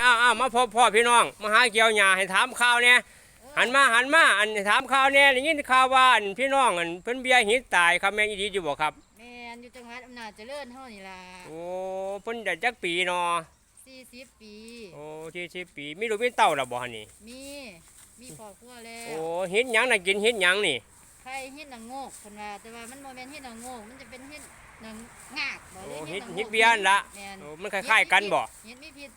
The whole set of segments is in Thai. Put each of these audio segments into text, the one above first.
อ้าวอ้าวมาพบพ่อพี่น้องมาหาเกี่ยวหญ้าให้ถามข่าวเนี่ยหันมาหันมาอันให้ถามข่าวเนี่ยได้ยินข่าวว่าอันพี่น้องอันเพิ่นเบียร์หินตายครับแม่นอีดีอยู่บ่ครับแม่นอยู่จังหวัดอำนาจเจริญเฮานี่ล่ะโอ้เพิ่นได้จักปีเนาะ40 ปี โอ้ที่สิปีมีลูกมีเต้าแล้วบ่หั่นนี่มี มีครอบครัวแล้โอ้วเฮ็ดหยังน่ะกินเฮ็ดหยังนี่ใครเฮ็ดหนังโงกเพิ่นว่าแต่ว่ามันบ่แม่นเฮ็ดหนังโงกมันจะเป็นเฮ็ดหนังงากบ่โอ้เลยเฮ็ดหนังโงกเฮ็ดเบียร์นั่นละแม่นโอ้มันคล้ายๆกันบ่เฮ็ดมีพิษ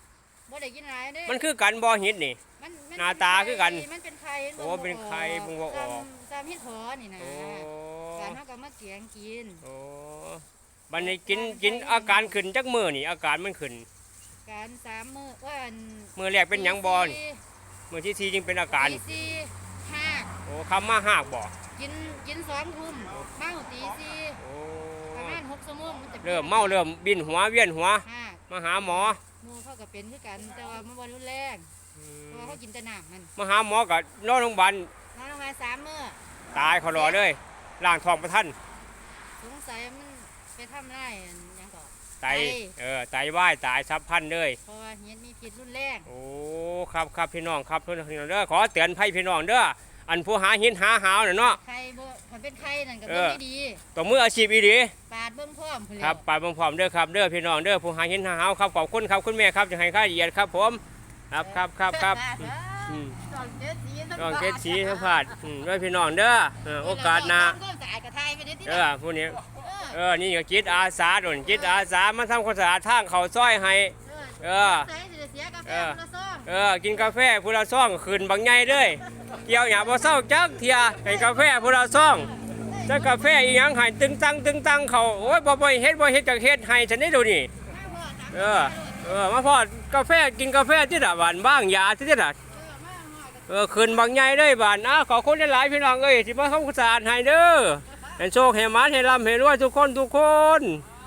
บ่ได้กินหลายเด้มันคือกันบ่เฮ็ดนี่ มันมัหน้าตาคือกันมันเป็นไข่โอ้เป็นไข่เบิ่งบ่ออกซ้ำซ้ำเฮ็ดหอนี่นะโอ้การเฮาก็มาเกียงกินโอ้บัดนี้กินกินอาการขึ้นจักมื้อนี่ อาการมันขึ้น การสามมื้อว่าอันมื้อแรกเป็นหยังบ่นี่มื้อที่สี่จึงเป็นอาการตีสี่ห้าโอ้คำมาหากบ่กินกินสองทุ่มเมาตีสี่โอ้ประมาณหกชั่วโมงมันจะป็นเริ่มเมาเริ่มบินหัวเวียนหัวห้ามาหาหมอ หมูเขาก็เป็นคือกัน แต่ว่ามันบ่รุนแรงเพราะว่าเขากินแต่น้ำมันมาหาหมอก็นอนโรงพยาบาลนอนลงมาสามมื้อตายเขารอเลยล่างท้องประทันสงสัยมันไปทำไรายอันหยังก็ไตไต เออไตวายตายซับพันเลย เพราะว่าเห็ดมีพิษรุนแรงโอ้ครับครับพี่น้องครับพี่น้องเด้อขอเตือนภัยพี่น้องเด้ออันผู้หาหินหาหาวน่ะเนาะไข่บ่ถ้าเป็นไข่นั่นก็เอเบิ่งอไม่ดีตัวมืออาชีพอีดีปาดเบิ่งพร้อมพุ่นแหคล้รัวบไปพร้อมๆเด้อครับเด้อพี่น้องเด้อผู้หาหินหาหาวครับขอบคุณครับคุณแม่ครับจะให้ค่าละเอียดครับผมครับครับครับครับอืมดอกเจ็ดสีทั้งน้องเกศสีสัมผัสอืมด้วยพี่น้องเด้อเออโอกาสหน้าก็สะอาดกระไทยไปได้ที่เออผู้นี้เออ นี่ก็จิตอาสาโดนจิตอาสามาทำความสะอาดทางเขาซอยให้ เอ อ ใส่เสียกาแฟเออคนละซองเออ กินกาแฟผู้ละซ่องขึ้นบางใหญ่เลยเกี่ยวหยาบ่เศร้าจักเทียให้กาแฟผู้ละซ่องแต่กาแฟอีหยังให้ตึงตังตึงตังเขาโอ้ยบ่บ่เฮ็ดบ่เฮ็ดจักเฮ็ดให้ฉันได้ดูนี่เออ เออ มาพอดกาแฟกินกาแฟที่ละบานบ้างยาที่ละ เออขึ้นบางใหญ่เลยบานอะขอคุณหลายๆพี่น้องเอ้ยที่มาทำความสะอาดให้เด้อให้โชคให้หมานให้ร่ำให้รวยทุกคนทุกคนเ